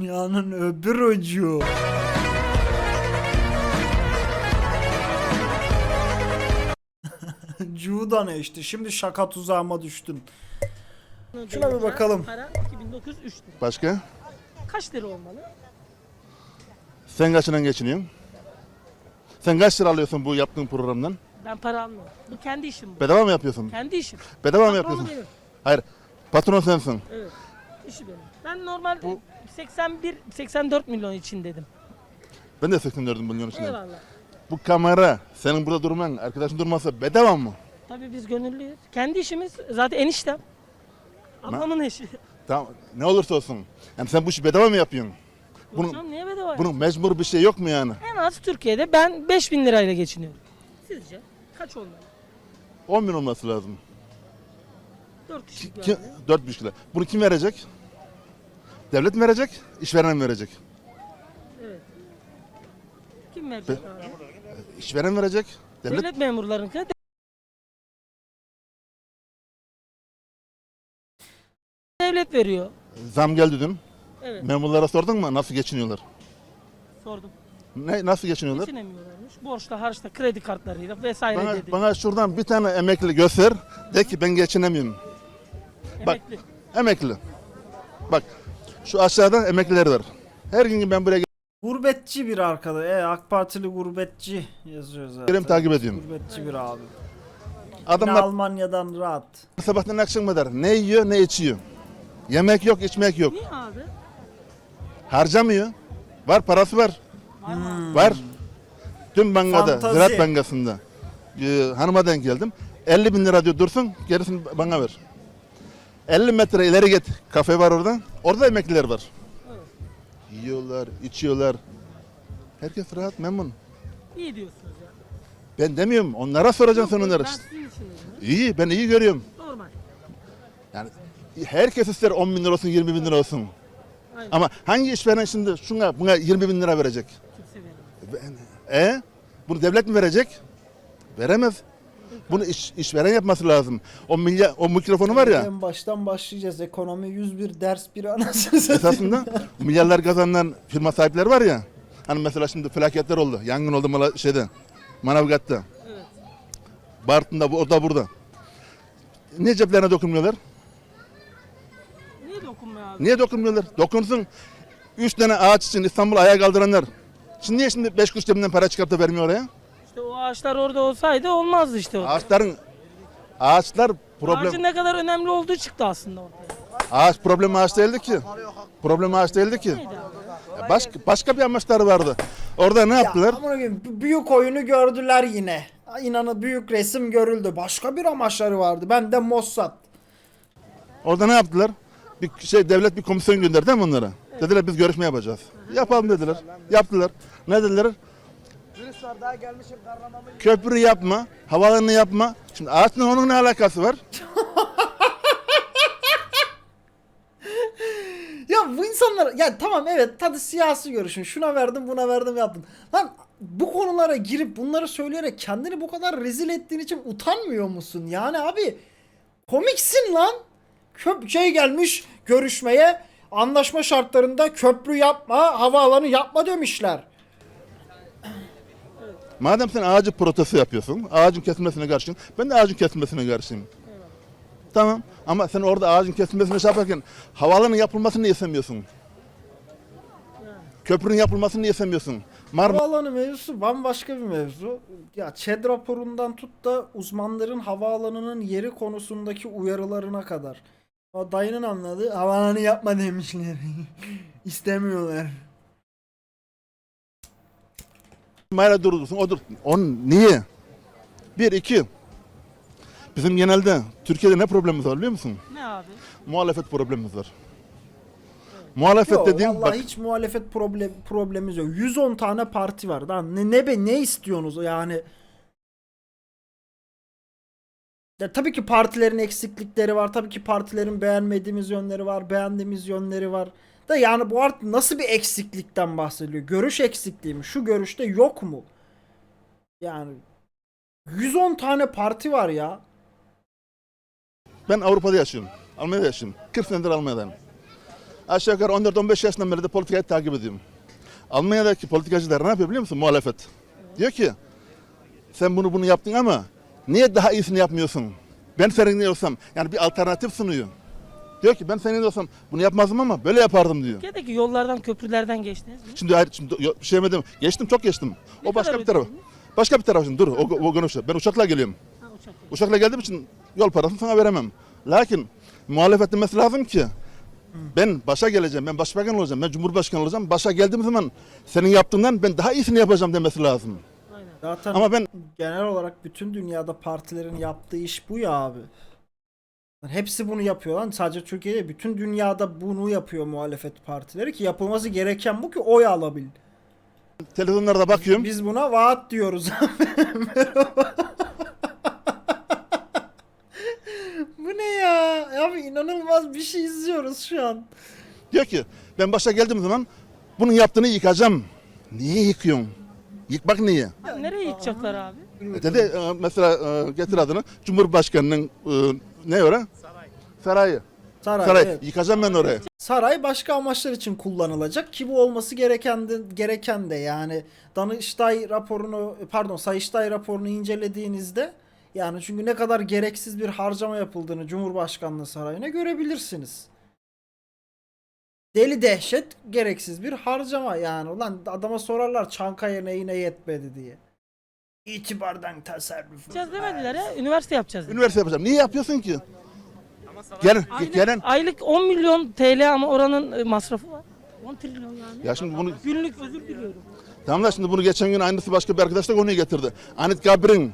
Dünyanın öbür ucu. Cuda ne işte şimdi şaka tuzağıma düştün. Şuna bir bakalım. Para 2903 lira. Başka? Kaç lira olmalı? Sen kaçından geçiniyorsun? Sen kaç lira alıyorsun bu yaptığın programdan? Ben para almıyorum. Bu kendi işim bu. Bedava mı yapıyorsun? Kendi işim. Bedava mı Patronu yapıyorsun? benim. Hayır. Patron sensin. Evet. İşi benim. Ben normal 81 84 milyon için dedim. Ben de 84 milyon için. Eyvallah. Bu kamera, senin burada durman, arkadaşın durması bedava mı? Tabii biz gönüllüyüz. Kendi işimiz zaten eniştem. Ablamın eşi. Tamam. Ne olursa olsun. Yani sen bu işi bedava mı yapıyorsun? Bunun- Hocam niye bedava? Bunun mecbur bir şey yok mu yani? En az Türkiye'de ben 5000 lirayla geçiniyorum. Sizce kaç olmalı? 10 bin olması lazım. 4 kişilik Kim, yani. 4 lira. Bunu kim verecek? Devlet mi verecek? İşveren mi verecek? Evet. Kim verecek abi? İşveren mi verecek? Devlet. Devlet memurların Devlet veriyor. Zam geldi dün. Evet. Memurlara sordun mu nasıl geçiniyorlar? Sordum. Ne, nasıl geçiniyorlar? Geçinemiyorlarmış. Borçla, harçla, kredi kartlarıyla vesaire Bana, dedi. bana şuradan bir tane emekli göster. De ki ben geçinemiyorum. bak. Emekli. Emekli. Bak şu aşağıda emekliler var. Her gün ben buraya Gurbetçi bir arkada. E AK Partili gurbetçi yazıyor zaten. gelirim takip ediyorum. Gurbetçi bir abi. Yine Adamlar Almanya'dan rahat. sabahtan akşam kadar ne yiyor ne içiyor. Yemek yok içmek yok. Niye abi? Harcamıyor. Var parası var. Var. Dün bankada, Fantazi. Ziraat Bankası'nda e, hanıma denk geldim. 50 bin lira diyor dursun gerisini bana ver. 50 metre ileri git. Kafe var orada. Orada emekliler var. Yiyorlar, içiyorlar. Herkes rahat, memnun. İyi diyorsunuz ya. Ben demiyorum. Onlara soracaksın Yok, onlara. Ben sizin için dedim. İyi, ben iyi görüyorum. Normal. Yani herkes ister 10 bin lira olsun, 20 bin lira olsun. Aynen. Ama hangi işveren şimdi şuna buna 20 bin lira verecek? Kimse vermiyor. E? Bunu devlet mi verecek? Veremez. Bunu iş, işveren yapması lazım. O milyar, o mikrofonu var ya. En baştan başlayacağız. Ekonomi 101 ders bir anasını satayım. Esasında milyarlar kazanan firma sahipleri var ya. Hani mesela şimdi felaketler oldu. Yangın oldu mala, şeyde. Manavgat'ta. Evet. Bartın'da, bu- orada burada. Niye ceplerine dokunmuyorlar? Niye dokunmuyor abi? Niye dokunmuyorlar? Dokunsun. Üç tane ağaç için İstanbul ayağa kaldıranlar. Şimdi niye şimdi beş kuruş cebinden para çıkartıp vermiyor oraya? Ağaçlar orada olsaydı olmazdı işte o. Ağaçların ağaçlar problem. Ağacın ne kadar önemli olduğu çıktı aslında ortaya. Ağaç problem ağaç değildi ki. Problem ağaç değildi ki. Ya Başka, başka bir amaçları vardı. Orada ne yaptılar? Ya, amına koyayım, büyük oyunu gördüler yine. İnanın büyük resim görüldü. Başka bir amaçları vardı. Ben de Mossad. Orada ne yaptılar? Bir şey devlet bir komisyon gönderdi değil mi onlara? Dediler biz görüşme yapacağız. Yapalım dediler. Yaptılar. Ne dediler? Köprü yapma, havaalanını yapma. Şimdi ağaçla onun ne alakası var? Ya bu insanlar ya tamam evet tadı siyasi görüşün. Şuna verdim buna verdim yaptım. Lan bu konulara girip bunları söyleyerek kendini bu kadar rezil ettiğin için utanmıyor musun? Yani abi komiksin lan. Köp şey gelmiş görüşmeye anlaşma şartlarında köprü yapma havaalanı yapma demişler. Madem sen ağacı protesto yapıyorsun, ağacın kesilmesine karşıyım, ben de ağacın kesilmesine karşıyım. Tamam ama sen orada ağacın kesilmesine şey yaparken havaalanın yapılmasını istemiyorsun? Köprünün yapılmasını istemiyorsun? Marmara Havaalanı mevzusu bambaşka bir mevzu. Ya ÇED raporundan tut da uzmanların havaalanının yeri konusundaki uyarılarına kadar. O dayının anladığı havaalanı yapma demişler. İstemiyorlar. Mayra durursun, o dur. On niye? Bir, iki. Bizim genelde Türkiye'de ne problemimiz var biliyor musun? Ne abi? Muhalefet problemimiz var. Muhalefet Yok dediğim vallahi bak hiç muhalefet problem problemimiz yok. 110 tane parti var. Lan ne ne be ne istiyorsunuz yani? Ya tabii ki partilerin eksiklikleri var. Tabii ki partilerin beğenmediğimiz yönleri var, beğendiğimiz yönleri var. Da yani bu artık nasıl bir eksiklikten bahsediliyor? Görüş eksikliği mi? Şu görüşte yok mu? Yani 110 tane parti var ya. ben Avrupa'da yaşıyorum. Almanya'da yaşıyorum. 40 senedir Almanya'dayım. aşağı yukarı 14-15 yaşından beri de politikayı takip ediyorum. Almanya'daki politikacılar ne yapıyor biliyor musun? Muhalefet. Diyor ki sen bunu bunu yaptın ama niye daha iyisini yapmıyorsun? Ben senin olsam yani bir alternatif sunuyor. Diyor ki ben senin olsam bunu yapmazdım ama böyle yapardım diyor. Türkiye'deki yollardan, köprülerden geçtiniz mi? Şimdi hayır şimdi yo- bir şey demedim. Geçtim çok geçtim. Ne o başka kadar bir taraf. ödediniz? Başka bir taraf şimdi dur o, o konuşuyor. Ben uçakla geliyorum. Ha, uçak. Uçakla geldiğim için yol parasını sana veremem. Lakin muhalefet demesi lazım ki ben başa geleceğim, ben başbakan olacağım, ben cumhurbaşkanı olacağım. Başa geldiğim zaman senin yaptığından ben daha iyisini yapacağım demesi lazım. Aynen. Zaten Ama ben genel olarak bütün dünyada partilerin yaptığı iş bu ya abi. Hepsi bunu yapıyor lan. Sadece Türkiye'de bütün dünyada bunu yapıyor muhalefet partileri ki yapılması gereken bu ki oy alabil. televizyonlarda bakıyorum. Biz buna vaat diyoruz. Merhaba. bu ne ya? Abi inanılmaz bir şey izliyoruz şu an. Diyor ki ben başa geldiğim zaman bunun yaptığını yıkacağım. Niye yıkıyorsun? Yıkmak niye? Abi nereye yıkacaklar abi? E Dedi e, mesela e, getir adını Cumhurbaşkanının e, ne orası? Saray. Sarayı. Saray, Saray. evet. Yıkacağım ben orayı. Saray başka amaçlar için kullanılacak ki bu olması gereken de, gereken de yani Danıştay raporunu pardon Sayıştay raporunu incelediğinizde yani çünkü ne kadar gereksiz bir harcama yapıldığını Cumhurbaşkanlığı Sarayı'na görebilirsiniz. Deli dehşet gereksiz bir harcama yani. Ulan adama sorarlar Çankaya neyine yetmedi diye. İtibardan tasarruf. Yapacağız demediler ya. Üniversite yapacağız. dediler. Üniversite yapacağım. Niye yapıyorsun ki? Gelen, Aylık, gelen. aylık 10 milyon TL ama oranın e, masrafı var. 10 trilyon yani. Ya şimdi bunu Günlük özür diliyorum. tamam da şimdi bunu geçen gün aynısı başka bir arkadaş da konuyu getirdi. Anıt Kabir'in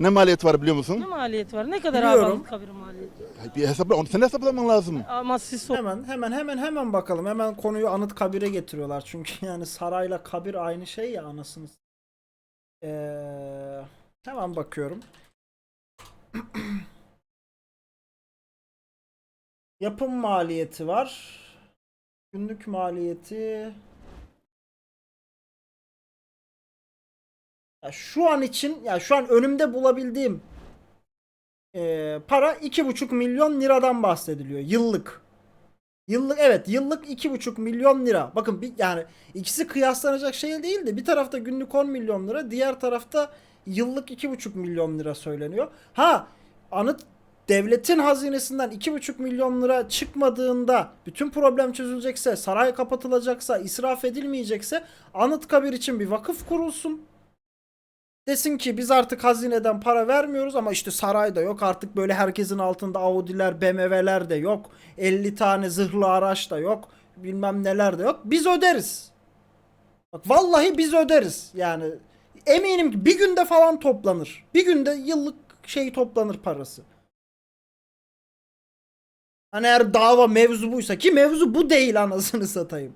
ne maliyeti var biliyor Ne musun? maliyeti var? Ne kadar Biliyorum. abi kabir maliyeti? Bir hesapla, onu sen hesaplaman lazım. Ama siz sor. Hemen hemen hemen hemen bakalım. Hemen konuyu anıt kabire getiriyorlar. Çünkü yani sarayla kabir aynı şey ya anasını. s- Ee, hemen bakıyorum. Yapım maliyeti var. Günlük maliyeti. Ya şu an için ya şu an önümde bulabildiğim ee, para 2,5 milyon liradan bahsediliyor yıllık. Yıllık evet yıllık 2,5 milyon lira. Bakın bir, yani ikisi kıyaslanacak şey değil de bir tarafta günlük 10 milyon lira, diğer tarafta yıllık 2,5 milyon lira söyleniyor. Ha anıt devletin hazinesinden 2,5 milyon lira çıkmadığında bütün problem çözülecekse, saray kapatılacaksa, israf edilmeyecekse Anıtkabir için bir vakıf kurulsun. Desin ki biz artık hazineden para vermiyoruz ama işte saray da yok. Artık böyle herkesin altında Audi'ler, BMW'ler de yok. 50 tane zırhlı araç da yok. Bilmem neler de yok. Biz öderiz. Bak vallahi biz öderiz. Yani eminim ki bir günde falan toplanır. Bir günde yıllık şey toplanır parası. Hani eğer dava mevzu buysa ki mevzu bu değil anasını satayım.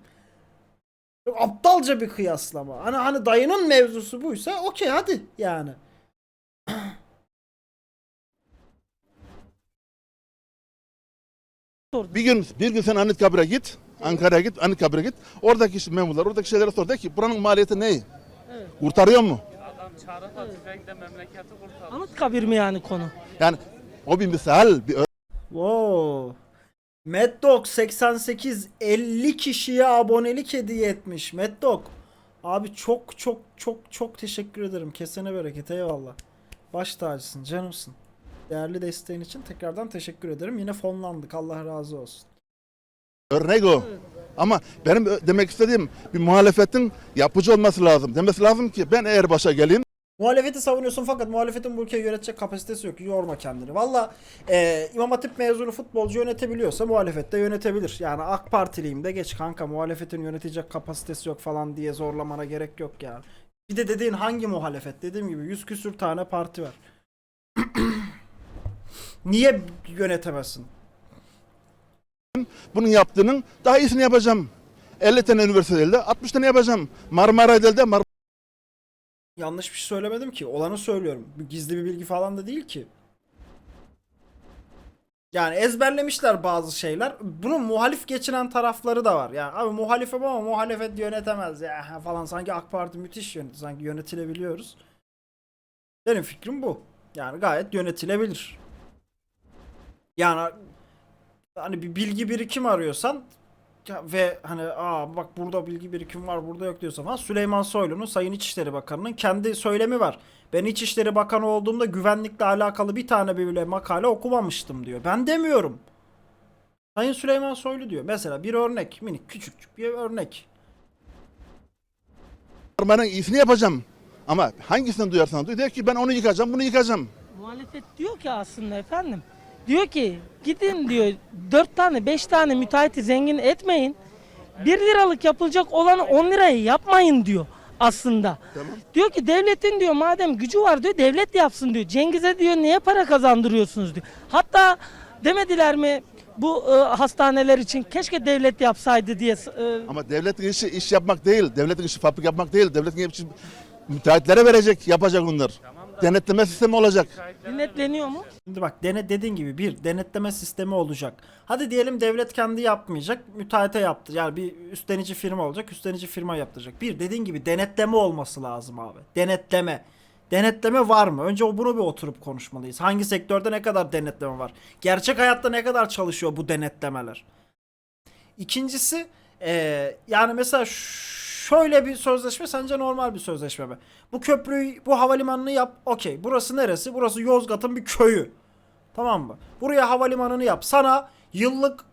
Çok aptalca bir kıyaslama. Hani hani dayının mevzusu buysa okey hadi yani. Bir gün bir gün sen Anıt Kabir'e git. Ankara'ya git, Anıt Kabir'e git. Oradaki işte memurlar, oradaki şeylere sor. De ki buranın maliyeti ne? Evet. Kurtarıyor mu? Adam çarıkla tüfekle memleketi kurtardı. Anıt kabir mi yani konu? Yani o bir misal, bir Wow. Mad Dog 88 50 kişiye abonelik hediye etmiş. Mad. Abi çok çok çok çok teşekkür ederim. Kesene bereket eyvallah. Baş tacısın canımsın. Değerli desteğin için tekrardan teşekkür ederim. Yine fonlandık. Allah razı olsun. örnek o. Ama benim demek istediğim bir muhalefetin yapıcı olması lazım. Demesi lazım ki ben eğer başa geleyim Muhalefeti savunuyorsun fakat muhalefetin bu ülkeyi yönetecek kapasitesi yok. Yorma kendini. Valla e, İmam Hatip mezunu futbolcu yönetebiliyorsa muhalefet de yönetebilir. Yani AK Partiliyim de geç kanka muhalefetin yönetecek kapasitesi yok falan diye zorlamana gerek yok yani. Bir de dediğin hangi muhalefet? Dediğim gibi yüz küsür tane parti var. Niye yönetemezsin? bunun yaptığının daha iyisini yapacağım. 50 tane üniversitede 60 tane yapacağım. Marmara'da Mar Yanlış bir şey söylemedim ki. Olanı söylüyorum. Gizli bir bilgi falan da değil ki. Yani ezberlemişler bazı şeyler. Bunun muhalif geçinen tarafları da var. Yani abi muhalifim ama muhalefet yönetemez ya falan. Sanki AK Parti müthiş yönet. Sanki yönetilebiliyoruz. Benim fikrim bu. Yani gayet yönetilebilir. Yani hani bir bilgi birikim arıyorsan ya ve hani aa bak burada bilgi birikim var burada yok diyorsa falan Süleyman Soylu'nun Sayın İçişleri Bakanı'nın kendi söylemi var. Ben İçişleri Bakanı olduğumda güvenlikle alakalı bir tane bile makale okumamıştım diyor. Ben demiyorum. Sayın Süleyman Soylu diyor. Mesela bir örnek minik küçük bir örnek. Ben iyisini yapacağım. Ama hangisini duyarsan duy. Der ki ben onu yıkacağım, bunu yıkacağım. Muhalefet diyor ki aslında efendim. Diyor ki gidin diyor 4 tane 5 tane müteahhiti zengin etmeyin. 1 liralık yapılacak olanı 10 liraya yapmayın diyor aslında. Diyor ki devletin diyor madem gücü var diyor devlet yapsın diyor. Cengiz'e diyor niye para kazandırıyorsunuz diyor. Hatta demediler mi bu e, hastaneler için keşke devlet yapsaydı diye e, Ama devletin işi iş yapmak değil. Devletin işi fabrika yapmak değil. Devletin işi müteahhitlere verecek, yapacak onlar. Denetleme sistemi olacak. denetleniyor mu? Şimdi bak dene dediğin gibi bir denetleme sistemi olacak. Hadi diyelim devlet kendi yapmayacak, müteahhite yaptı. Yani bir üstlenici firma olacak, üstlenici firma yaptıracak. Bir dediğin gibi denetleme olması lazım abi. Denetleme. Denetleme var mı? Önce o bunu bir oturup konuşmalıyız. Hangi sektörde ne kadar denetleme var? Gerçek hayatta ne kadar çalışıyor bu denetlemeler? İkincisi eee, yani mesela şöyle bir sözleşme sence normal bir sözleşme mi? Bu köprüyü, bu havalimanını yap. Okey. Burası neresi? Burası Yozgat'ın bir köyü. Tamam mı? Buraya havalimanını yap. Sana yıllık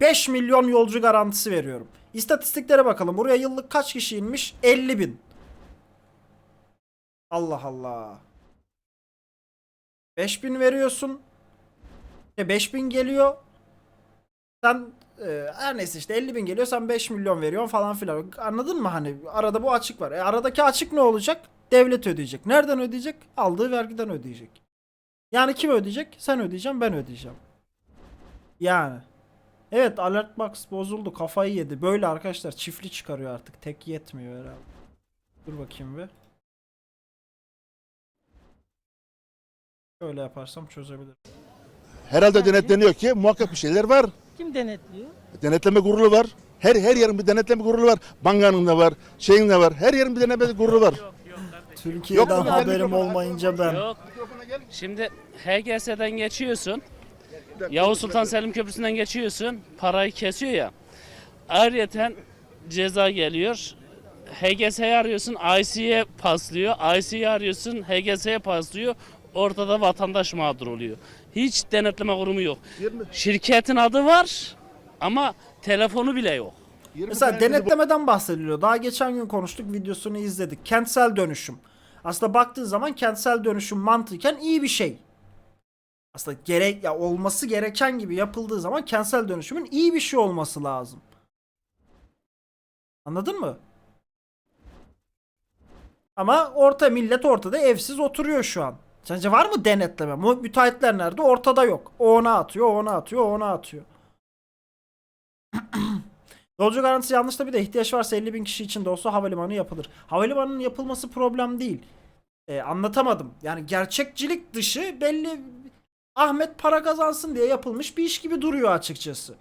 5 milyon yolcu garantisi veriyorum. İstatistiklere bakalım. Buraya yıllık kaç kişi inmiş? 50 bin. Allah Allah. 5 bin veriyorsun. E 5 bin geliyor. Sen e, her neyse işte 50 bin geliyor sen 5 milyon veriyorsun falan filan. Anladın mı hani arada bu açık var. E aradaki açık ne olacak? Devlet ödeyecek. Nereden ödeyecek? Aldığı vergiden ödeyecek. Yani kim ödeyecek? Sen ödeyeceksin ben ödeyeceğim. Yani. Evet alert box bozuldu kafayı yedi. Böyle arkadaşlar çiftli çıkarıyor artık. Tek yetmiyor herhalde. Dur bakayım bir. Şöyle yaparsam çözebilirim. Herhalde denetleniyor ki muhakkak bir şeyler var. Kim denetliyor? Denetleme kurulu var. Her her yerin bir denetleme kurulu var. Bankanın da var, şeyin de var. Her yerin bir denetleme kurulu var. Türkiye'den Yok mu? haberim olmayınca ben. Yok. Şimdi HGS'den geçiyorsun. Yavuz Sultan Selim Köprüsü'nden geçiyorsun. Parayı kesiyor ya. Ayrıyeten ceza geliyor. HGS'yi arıyorsun, IC'ye paslıyor. IC'yi arıyorsun, HGS'ye paslıyor. Ortada vatandaş mağdur oluyor. Hiç denetleme kurumu yok. Şirketin adı var ama telefonu bile yok. Mesela denetlemeden bahsediliyor. Daha geçen gün konuştuk videosunu izledik. Kentsel dönüşüm. Aslında baktığın zaman kentsel dönüşüm mantıken iyi bir şey. Aslında gerek ya olması gereken gibi yapıldığı zaman kentsel dönüşümün iyi bir şey olması lazım. Anladın mı? Ama orta millet ortada evsiz oturuyor şu an. Sence var mı denetleme? Müteahhitler nerede? Ortada yok. O ona atıyor, o ona atıyor, o ona atıyor. Yolcu garantisi yanlış tabii de ihtiyaç varsa 50 bin kişi için de olsa havalimanı yapılır. Havalimanının yapılması problem değil. Ee, anlatamadım. Yani gerçekçilik dışı belli Ahmet para kazansın diye yapılmış bir iş gibi duruyor açıkçası.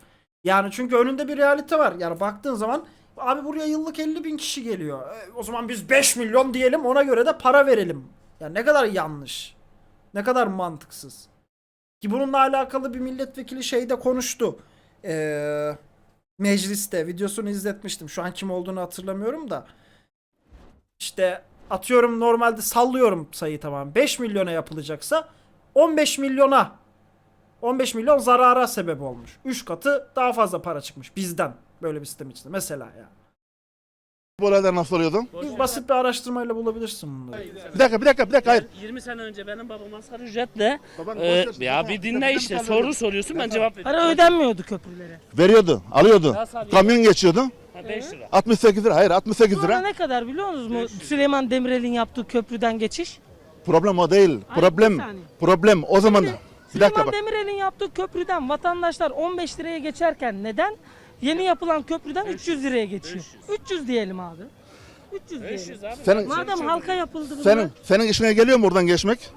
Yani çünkü önünde bir realite var. Yani baktığın zaman abi buraya yıllık 50 bin kişi geliyor. E, o zaman biz 5 milyon diyelim ona göre de para verelim. Ya ne kadar yanlış. Ne kadar mantıksız. Ki bununla alakalı bir milletvekili şeyde konuştu. Eee mecliste videosunu izletmiştim. Şu an kim olduğunu hatırlamıyorum da. İşte atıyorum normalde sallıyorum sayı tamam. 5 milyona yapılacaksa 15 milyona 15 milyon zarara sebep olmuş. 3 katı daha fazla para çıkmış bizden böyle bir sistem içinde mesela ya. Bu olaylar nasıl oluyordu? Bir basit bir araştırmayla bulabilirsin bunları. Bir dakika, bir dakika, bir dakika. Hayır. 20 sene önce benim babam asgari ücretle Baban e, ya bir dinle işte soru soruyorsun ben cevap veriyorum. Para ödenmiyordu köprülere. Veriyordu, alıyordu. Kamyon geçiyordu. Ha, 5 lira. 68 lira. Hayır, 68 Sonra lira. ne kadar biliyor musunuz mu? Süleyman Demirel'in yaptığı köprüden geçiş. Problem o değil. Hayır, Problem. saniye. Problem o zaman. Bir dakika Süleyman bak. Demirel'in yaptığı köprüden vatandaşlar 15 liraya geçerken neden yeni yapılan köprüden 300 liraya geçiyor? 300 diyelim abi. 300 diyelim. 500 abi. Senin Madem halka yapıldı bunlar. senin senin işine geliyor mu oradan geçmek?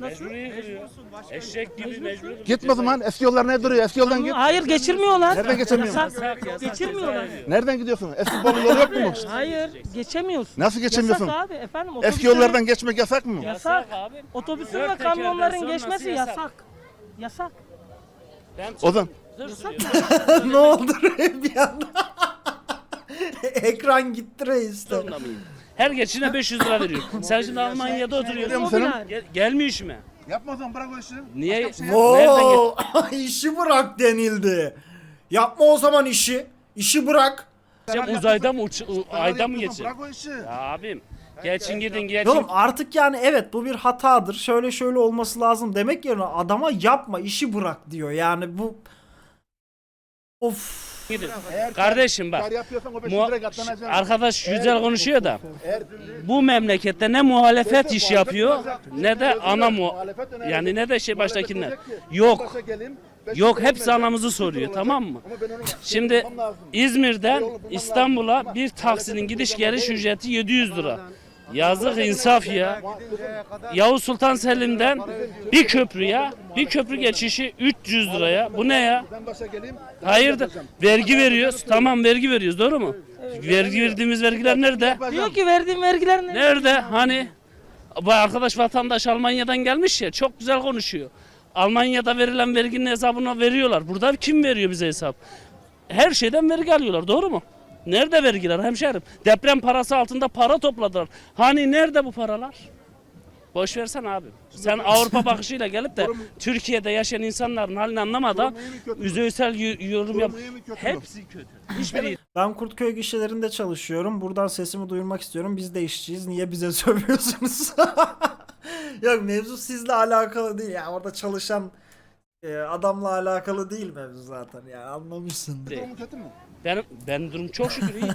Nasıl? Mecburi giriyor. Eşek gibi mecburi. Gitme o zaman. Eski yollar ne duruyor? Eski yoldan git. Hayır geçirmiyorlar. Nereden geçemiyor? Yasak. Geçirmiyorlar. Nereden gidiyorsun? Eski bolu yolu yok mu? Hayır geçemiyorsun. Nasıl geçemiyorsun? Yasak abi efendim. Eski otobüslerin- yollardan geçmek yasak mı? Yasak. abi. Otobüsün Dört ve tekerden kamyonların geçmesi yasak. yasak. Yasak. Ben O zaman Zır sürüyor. ne oldu re bir anda? Ekran gitti reis de. Zorunda mıyım? Her geçine 500 lira veriyor. Sen şimdi Almanya'da oturuyorsun. musun? Gel, gelmiyor işime. Yapma o zaman bırak o işi. Niye? Nereden gel? Wow, işi bırak denildi. Yapma o zaman işi. İşi bırak. Sen uzayda mı uç, u- ayda mı geçin? Bırak o işi. Ya abim geçin gidin geçin. Oğlum artık yani evet bu bir hatadır. Şöyle şöyle olması lazım demek yerine adama yapma işi bırak diyor. Yani bu Of. Gidin. Kardeşim bak. Kar yapıyorsan o 500 Mu- lira katlanacaksın. arkadaş güzel konuşuyor da bu memlekette ne muhalefet iş yapıyor ne de ana mu yani ne de şey baştakiler. Yok. Yok hepsi anamızı soruyor tamam mı? Şimdi İzmir'den İstanbul'a bir taksinin gidiş geliş ücreti 700 lira. Yazık insaf ya. Yavuz Sultan Selim'den bir köprüye, bir köprü geçişi 300 liraya. Bu ne ya? Hayırdır? Vergi veriyoruz. Tamam vergi veriyoruz doğru mu? Vergi verdiğimiz vergiler nerede? Diyor ki verdiğim vergiler ne? Nerede? Hani? Bu arkadaş vatandaş Almanya'dan gelmiş ya çok güzel konuşuyor. Almanya'da verilen verginin hesabını veriyorlar. Burada kim veriyor bize hesap? Her şeyden vergi alıyorlar doğru mu? Nerede vergiler hemşerim? Deprem parası altında para topladılar. Hani nerede bu paralar? Boş versen abi. Sen Avrupa bakışıyla gelip de Türkiye'de yaşayan insanların halini anlamadan yüzeysel yorum yap. Hepsi kötü. Hiçbiri Ben Kurtköy gişelerinde çalışıyorum. Buradan sesimi duyurmak istiyorum. Biz de işçiyiz. Niye bize sövüyorsunuz? Yok mevzu sizle alakalı değil. Ya orada çalışan e, adamla alakalı değil mevzu zaten. Ya anlamışsındır. değil. Durumu kötü mü? Benim, benim durum çok şükür iyi.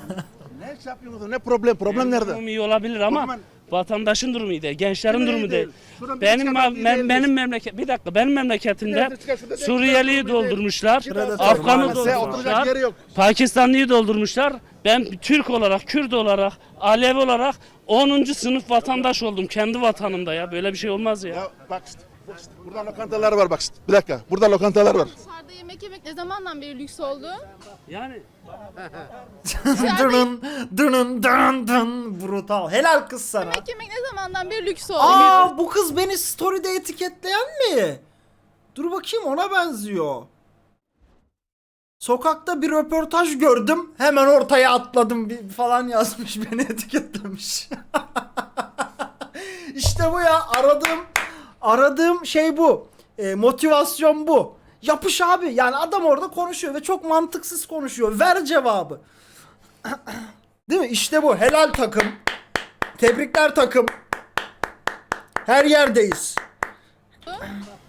Ne iş yapıyorsunuz? Ne problem? Problem nerede? durumum iyi olabilir ama Problem- vatandaşın durumu iyi değil, gençlerin Kimin iyi durumu değil? değil. Şuradan bir Benim ma- iyi ben, benim memleket bir dakika benim memleketimde Nerede çıkar? Şurada bir Suriyeliyi değil. doldurmuşlar, Predatör Afgan'ı maalesef. Sen oturacak doldurmuşlar, yeri yok. Pakistanlıyı doldurmuşlar. Ben Türk olarak, Kürt olarak, Alevi olarak 10. sınıf vatandaş oldum kendi vatanımda ya. Böyle bir şey olmaz ya. Ya bak işte. Bak işte, Burada lokantalar var bak işte. Bir dakika. Burada lokantalar var. Dışarıda yemek yemek ne zamandan beri lüks oldu? Yani dının dının dın dın brutal. Helal kız sana. Yemek yemek ne zamandan beri lüks oldu? Aa bu kız beni story'de etiketleyen mi? Dur bakayım ona benziyor. Sokakta bir röportaj gördüm. Hemen ortaya atladım bir- falan yazmış beni etiketlemiş. işte bu ya aradığım aradığım şey bu. E, motivasyon bu. Yapış abi. Yani adam orada konuşuyor ve çok mantıksız konuşuyor. Ver cevabı. Değil mi? İşte bu. Helal takım. Tebrikler takım. Her yerdeyiz.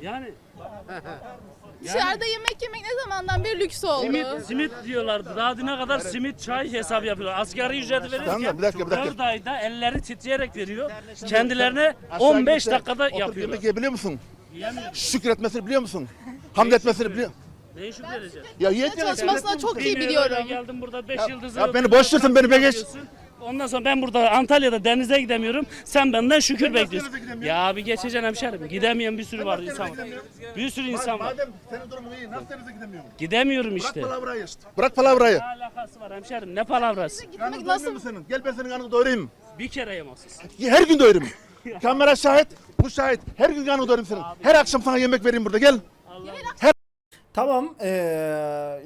yani Dışarıda yemek yemek ne zamandan beri lüks oldu? simit, simit diyorlardı. Daha düne kadar simit çay hesabı yapıyorlar. Asgari ücreti Tamam verirken da bir dakika, bir dakika. 4 ayda elleri titreyerek veriyor. Kendilerine Aşağı 15 gidip de dakikada yapıyorlar. Yemek yiyebiliyor musun? Şükretmesini biliyor musun? Hamd etmesini biliyor Neyi şükredeceğim? Ya yiyeceksin. Çalışmasına çok iyi biliyorum. Geldim burada 5 yıldızlı. ya beni boş versin, beni be geç. Ondan sonra ben burada Antalya'da denize gidemiyorum. Sen benden şükür nasıl bekliyorsun. Ya abi geçeceksin hemşerim. Gidemeyen bir sürü var insan var. Bir sürü insan var. Madem senin durumun iyi nasıl denize gidemiyorsun? Gidemiyorum Bırak işte. palavrayı işte. Bırak palavrayı. Ne alakası var hemşerim? Ne palavrası? Gitmek Karnın doymuyor mu nasıl? senin? Gel ben senin karnını doyurayım. Bir kere yemasız. Her gün doyururum. Kamera şahit, bu şahit. Her gün karnını doyurayım senin. Her akşam sana yemek vereyim burada gel. Tamam eee,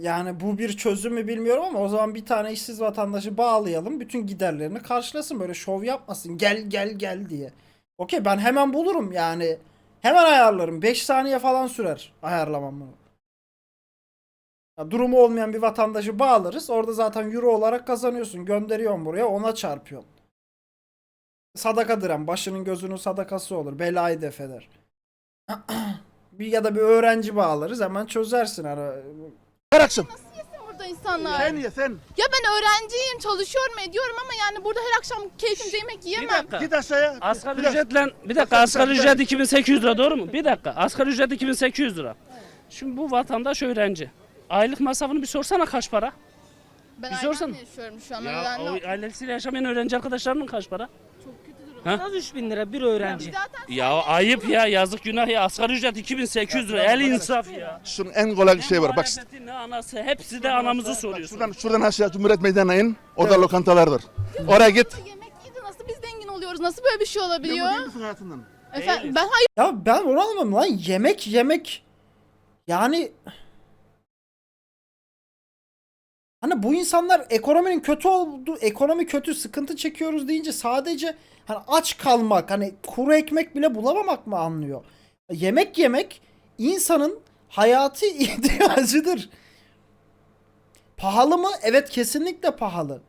yani bu bir çözüm mü bilmiyorum ama o zaman bir tane işsiz vatandaşı bağlayalım. Bütün giderlerini karşılasın böyle şov yapmasın. Gel gel gel diye. Okey ben hemen bulurum yani. Hemen ayarlarım. 5 saniye falan sürer ayarlamam bunu. Ya durumu olmayan bir vatandaşı bağlarız. Orada zaten euro olarak kazanıyorsun. Gönderiyorsun buraya ona çarpıyorsun. Sadakadır hem. Başının gözünün sadakası olur. Belayı def eder. bir ya da bir öğrenci bağlarız hemen çözersin ara. Her akşam. Burada insanlar. Sen ye sen. Ya ben öğrenciyim, çalışıyorum, ediyorum ama yani burada her akşam keyfimce yemek Bir yiyemem. dakika. Git aşağıya. Asgari Bir ücretle bir dakika asgari ücret 2800 lira doğru mu? Bir dakika. Asgari ücret 2800 lira. Şimdi bu vatandaş öğrenci. Aylık masrafını bir sorsana kaç para? Ben Bir sorsana. ailemle yaşıyorum şu an. Ya öğrenci- o ailesiyle yaşamayan öğrenci arkadaşlarının kaç para? Durum. Ha? En az 3000 lira bir öğrenci. Ya ayıp ya yazık günah ya asgari ücret 2800 lira el insaf ya. Şunun en kolay bir şey var. Bak işte. muhalefeti, ne anası hepsi de anamızı soruyorsun. Şuradan, şuradan aşağı Cumhuriyet Meydanı'na in. Orada lokantalar var. Oraya git. yemek yedi nasıl biz zengin oluyoruz? Nasıl böyle bir şey olabiliyor? Efendim ben hayır Ya ben onu anlamadım lan yemek yemek yani Hani bu insanlar ekonominin kötü oldu, ekonomi kötü, sıkıntı çekiyoruz deyince sadece hani aç kalmak, hani kuru ekmek bile bulamamak mı anlıyor? Yemek yemek insanın hayati ihtiyacıdır. Pahalı mı? Evet kesinlikle pahalı.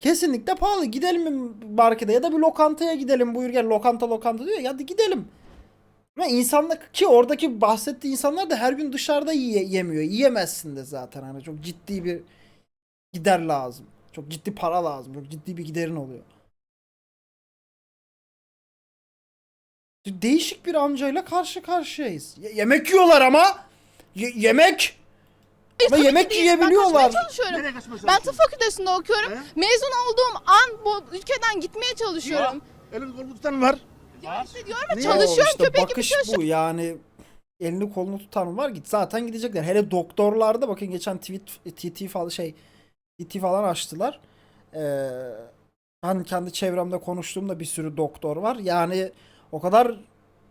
Kesinlikle pahalı. Gidelim markete ya da bir lokantaya gidelim. Buyur gel lokanta lokanta diyor. Ya gidelim. Ama insanlar ki oradaki bahsettiği insanlar da her gün dışarıda yiye, yemiyor. Yiyemezsin de zaten. Hani çok ciddi bir gider lazım. Çok ciddi para lazım. Çok ciddi bir giderin oluyor. Değişik bir amcayla karşı karşıyayız. Ye- yemek yiyorlar ama. Ye- yemek. Ama Tabii ki yemek değil. yiyebiliyorlar. Ben kaçmaya çalışıyorum. Ben tıp fakültesinde okuyorum. Mezun olduğum an bu ülkeden gitmeye çalışıyorum. Elini kolunu tutan var. Ya işte diyorum ya çalışıyorum işte köpek gibi bakış çalışıyorum. bu yani elini kolunu tutan var git zaten gidecekler. Hele doktorlarda bakın geçen tweet TT falan şey TT falan açtılar. Ee, ben kendi çevremde konuştuğumda bir sürü doktor var. Yani o kadar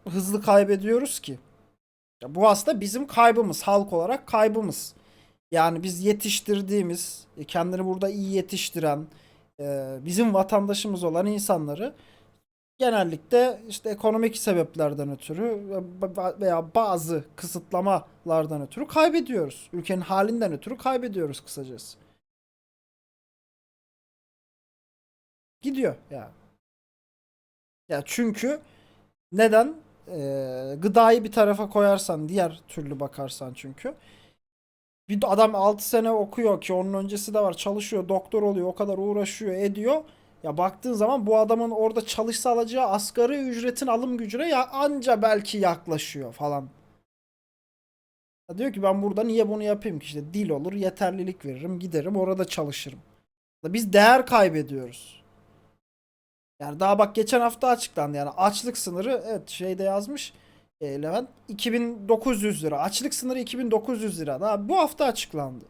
hızlı kaybediyoruz ki. Ya bu aslında bizim kaybımız halk olarak kaybımız. Yani biz yetiştirdiğimiz, kendini burada iyi yetiştiren, e, bizim vatandaşımız olan insanları genellikle işte ekonomik sebeplerden ötürü ve- veya bazı kısıtlamalardan ötürü kaybediyoruz. Ülkenin halinden ötürü kaybediyoruz kısacası. Gidiyor yani. Ya çünkü neden? Ee, gıdayı bir tarafa koyarsan diğer türlü bakarsan çünkü bir adam 6 sene okuyor ki onun öncesi de var çalışıyor doktor oluyor o kadar uğraşıyor ediyor ya baktığın zaman bu adamın orada çalışsa alacağı asgari ücretin alım gücüne ya anca belki yaklaşıyor falan. Ya diyor ki ben burada niye bunu yapayım ki işte dil olur yeterlilik veririm giderim orada çalışırım. Biz değer kaybediyoruz. Yani daha bak geçen hafta açıklandı yani açlık sınırı evet şeyde yazmış e, Levent 2900 lira açlık sınırı 2900 lira daha bu hafta açıklandı.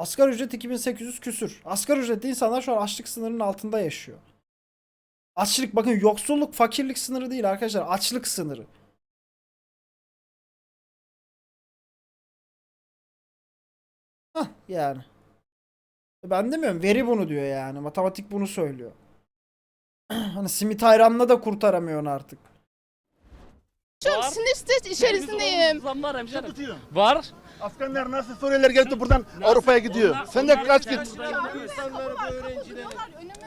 Asgari ücret 2800 küsür. Asgari ücretli insanlar şu an açlık sınırının altında yaşıyor. Açlık bakın yoksulluk fakirlik sınırı değil arkadaşlar açlık sınırı. Hah yani. Ben demiyorum veri bunu diyor yani matematik bunu söylüyor. hani simit ayranla da kurtaramıyorsun artık. Çok sinir stres içerisindeyim. Var. Afganlar nasıl Suriyeliler gelip de buradan Avrupa'ya gidiyor. Sen de kaç git.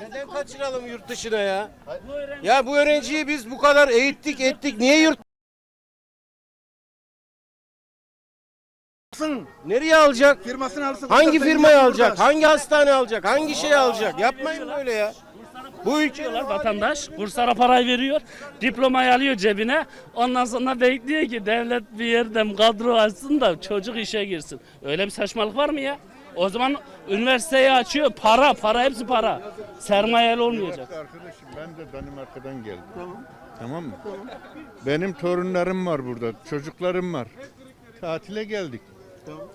Neden kaçıralım yurt dışına ya? Ya bu öğrenciyi biz bu kadar eğittik ettik niye yurt Nereye alacak? Firmasını alsın. Hangi firmayı burada. alacak? Hangi hastane alacak? Hangi şey alacak? Yapmayın böyle ya. Bu ülke Diyorlar vatandaş. Kurslara parayı veriyor. Diplomayı alıyor cebine. Ondan sonra bekliyor ki devlet bir yerden kadro açsın da çocuk işe girsin. Öyle bir saçmalık var mı ya? O zaman üniversiteyi açıyor. Para, para hepsi para. Sermayeli olmayacak. Arkadaşım ben de Danimarka'dan geldim. Tamam. Tamam mı? Benim torunlarım var burada, çocuklarım var. Tatile geldik.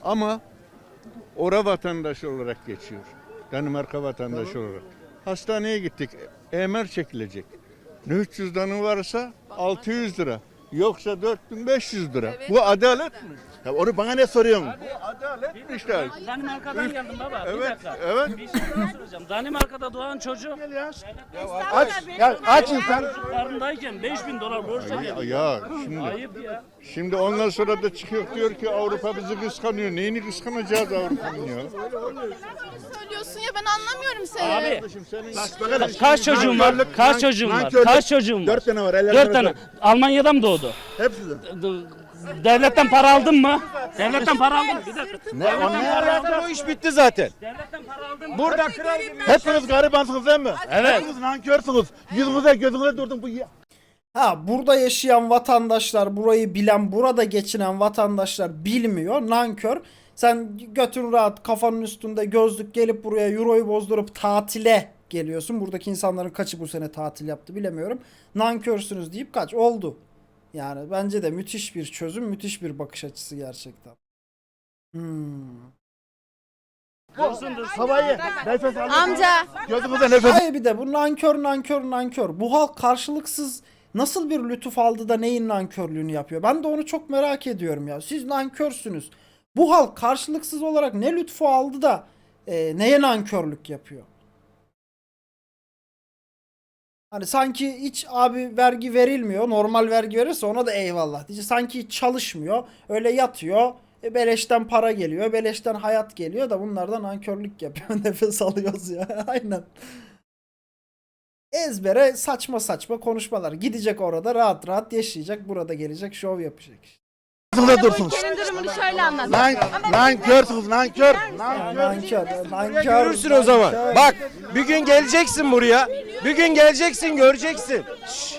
Ama ora vatandaşı olarak geçiyor. Danimarka vatandaşı olarak. Hastaneye gittik. EMR çekilecek. Ne 300 danı varsa 600 lira. Yoksa 4500 lira. Bu adalet mi? Ya onu bana ne soruyorsun? Adalet mi işte? Danimarka'dan geldim baba. Bir Evet, dakika. evet. Bir şey daha soracağım. Danimarka'da doğan çocuk Aç, ya aç insan. karnındayken 5000 dolar borç Ya, ödüyor. ya şimdi Ayıp ya. Şimdi ondan sonra da çıkıyor diyor ki Avrupa bizi kıskanıyor. Neyini kıskanacağız Avrupa'nın ya? Söylüyorsun ya ben anlamıyorum seni. Abi kaç çocuğun var? Nankörlük, Kaç nank- çocuğun var? nankörlük. Kaç çocuğun var? Dört tane var. Dört tane. arasında. Almanya'da mı doğdu? Hepsi de. Devletten para aldın mı? Devletten para aldın mı? Bir dakika. Ne o ne? O iş bitti zaten. Devletten para aldın mı? Burada kral gibi Hepiniz garibansınız değil mi? Evet. Hepiniz nankörsünüz. Yüzünüze gözünüze durdum bu ya. Ha burada yaşayan vatandaşlar, burayı bilen, burada geçinen vatandaşlar bilmiyor. Nankör. Sen götün rahat kafanın üstünde gözlük gelip buraya euroyu bozdurup tatile geliyorsun. Buradaki insanların kaçı bu sene tatil yaptı bilemiyorum. Nankörsünüz deyip kaç oldu. Yani bence de müthiş bir çözüm, müthiş bir bakış açısı gerçekten. Hmm. Havayı nefes alın. Amca. Gözünüze nefes. Hayır bir de bu nankör nankör nankör. Bu halk karşılıksız nasıl bir lütuf aldı da neyin nankörlüğünü yapıyor? Ben de onu çok merak ediyorum ya. Siz nankörsünüz. Bu halk karşılıksız olarak ne lütfu aldı da e, neye nankörlük yapıyor? Hani sanki hiç abi vergi verilmiyor. Normal vergi verirse ona da eyvallah. Diyece sanki hiç çalışmıyor. Öyle yatıyor. E, beleşten para geliyor. Beleşten hayat geliyor da bunlardan nankörlük yapıyor. Nefes alıyoruz ya. Aynen. Ezbere saçma saçma konuşmalar. Gidecek orada rahat rahat yaşayacak. Burada gelecek şov yapacak. Burada dursun. Ülkenin durumunu şöyle anlat. Lan, nankörsünüz nankör. Nankör, nankör, Görürsün o zaman. Bak bir gün geleceksin buraya. Bir gün geleceksin göreceksin. Şşş.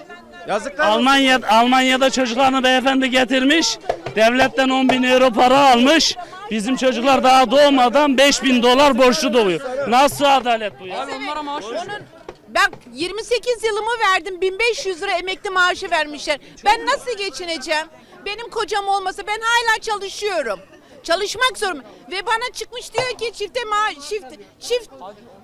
Yazıklar olsun. Almanya Almanya'da çocuklarını beyefendi getirmiş. Devletten 10 bin euro para almış. Bizim çocuklar daha doğmadan 5 bin dolar borçlu doğuyor. Nasıl adalet bu ya? Onun ben 28 yılımı verdim 1500 lira emekli maaşı vermişler. Ben nasıl geçineceğim? Benim kocam olmasa ben hala çalışıyorum. Çalışmak zorunda. Ve bana çıkmış diyor ki çifte maaş çift çift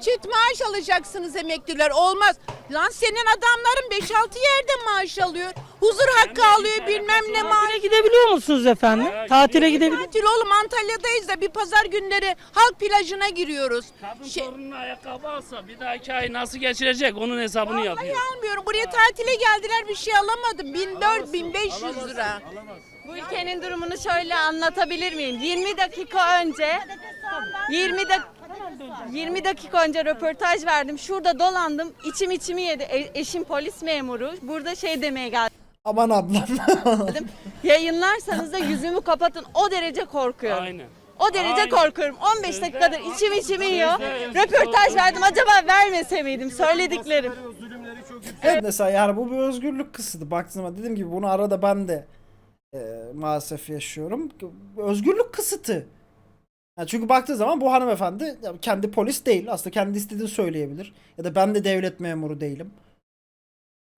çift maaş alacaksınız emekliler. Olmaz. Lan senin adamların 5-6 yerde maaş alıyor. Huzur hakkı alıyor bilmem ne maaş. Tatile gidebiliyor musunuz efendim? Tatile gidebiliyor Tatil oğlum Antalya'dayız da bir pazar günleri halk plajına giriyoruz. Kadın Şey- torunun ayakkabı alsa bir dahaki ay nasıl geçirecek onun hesabını Vallahi yapıyor. almıyorum. Buraya tatile geldiler bir şey alamadım. 1400 1500 lira. Bu ülkenin durumunu şöyle anlatabilir miyim? 20 dakika önce 20 dak 20 dakika önce röportaj verdim. Şurada dolandım. içim içimi yedi. E- eşim polis memuru. Burada şey demeye geldim. Aman ablam. Yayınlarsanız da yüzümü kapatın. O derece korkuyorum. Aynen. O derece Aynen. korkuyorum. 15 dakikadır içim içimi yiyor. Röportaj verdim. Acaba vermese miydim söylediklerim? evet mesela yani bu bir özgürlük kısıtı. Baktığımda dediğim gibi bunu arada ben de e, maalesef yaşıyorum. Özgürlük kısıtı. Yani çünkü baktığı zaman bu hanımefendi kendi polis değil. Aslında kendi istediğini söyleyebilir. Ya da ben de devlet memuru değilim.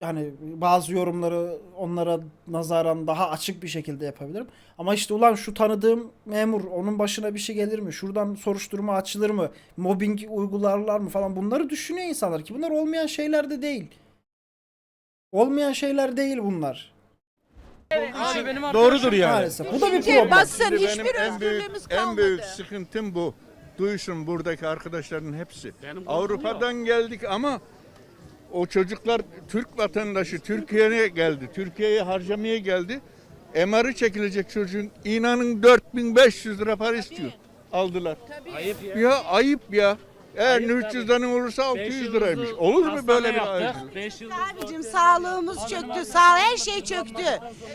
Yani bazı yorumları onlara nazaran daha açık bir şekilde yapabilirim. Ama işte ulan şu tanıdığım memur onun başına bir şey gelir mi? Şuradan soruşturma açılır mı? Mobbing uygularlar mı falan bunları düşünüyor insanlar ki bunlar olmayan şeyler de değil. Olmayan şeyler değil bunlar. Doğrudur yani. Maalesef. Bu da bir problem. bassın Şimdi hiçbir benim en büyük, özgürlüğümüz kalmadı. en büyük sıkıntım bu. Duysun buradaki arkadaşların hepsi. Avrupa'dan geldik ama o çocuklar Türk vatandaşı Türkiye'ye geldi. Türkiye'ye harcamaya geldi. MR'ı çekilecek çocuğun inanın 4500 lira para istiyor. Aldılar. Ayıp ya. Ya ayıp ya. Eğer Ayıp nüfus tabii. olursa 600 Beş liraymış. Olur mu böyle bir yıldızlı Abicim sağlığımız çöktü. Sağ her şey çöktü.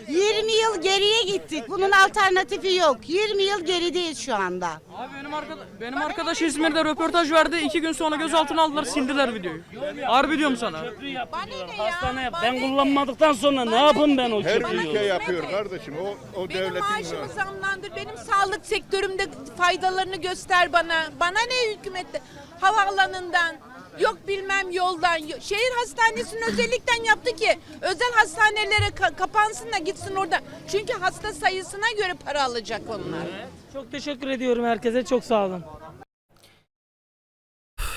20 yıl geriye gittik. Bunun alternatifi yok. 20 yıl gerideyiz şu anda. Abi benim, arkada, benim arkadaş İzmir'de röportaj verdi. iki gün sonra gözaltına aldılar sildiler videoyu. Harbi diyorum sana. köprü yaptırıyorlar. Bana ne ya? Hastane yap. Ben kullanmadıktan sonra ne yapayım ben o Her ülke yapıyor kardeşim. O, o Benim devletin maaşımı zamlandır. Benim sağlık sektörümde faydalarını göster bana. Bana ne hükümette? Havaalanından, yok bilmem yoldan. yo- Şehir hastanesini özellikten yaptı ki özel hastanelere ka- kapansın da gitsin orada. Çünkü hasta sayısına göre para alacak onlar. Çok teşekkür ediyorum herkese. Çok sağ olun.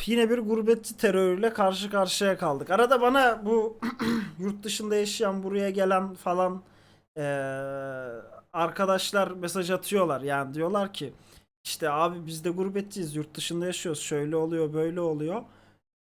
Yine bir gurbetçi terörüyle karşı karşıya kaldık. Arada bana bu yurt dışında yaşayan buraya gelen falan eee, arkadaşlar mesaj atıyorlar. Yani diyorlar ki işte abi biz de gurbetçiyiz yurt dışında yaşıyoruz şöyle oluyor böyle oluyor.